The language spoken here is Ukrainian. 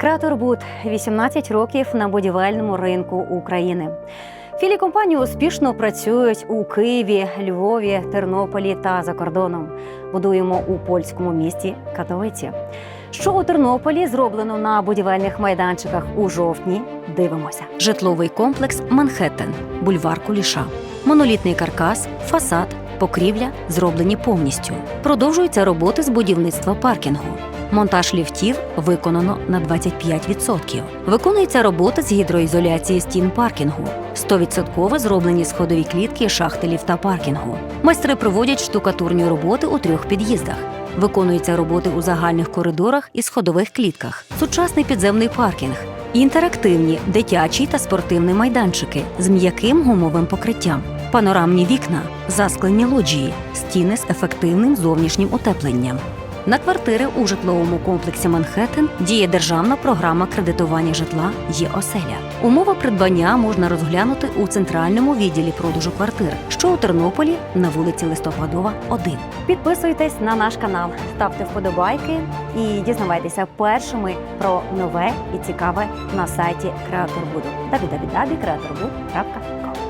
Креатор Буд 18 років на будівельному ринку України. Філії компанії успішно працюють у Києві, Львові, Тернополі та за кордоном. Будуємо у польському місті Катовиці. Що у Тернополі зроблено на будівельних майданчиках у жовтні? Дивимося. Житловий комплекс Манхеттен, бульвар Куліша, монолітний каркас, фасад, покрівля зроблені повністю. Продовжуються роботи з будівництва паркінгу. Монтаж ліфтів виконано на 25%. Виконується робота з гідроізоляції стін паркінгу. 100% зроблені сходові клітки шахти ліфта паркінгу. Майстри проводять штукатурні роботи у трьох під'їздах. Виконуються роботи у загальних коридорах і сходових клітках, сучасний підземний паркінг, інтерактивні дитячі та спортивні майданчики з м'яким гумовим покриттям, панорамні вікна, засклені лоджії, стіни з ефективним зовнішнім утепленням. На квартири у житловому комплексі Манхеттен діє державна програма кредитування житла «Є оселя». Умова придбання можна розглянути у центральному відділі продажу квартир, що у Тернополі на вулиці Листопадова, 1. Підписуйтесь на наш канал, ставте вподобайки і дізнавайтеся першими про нове і цікаве на сайті Креаторбуду www.creatorbud.com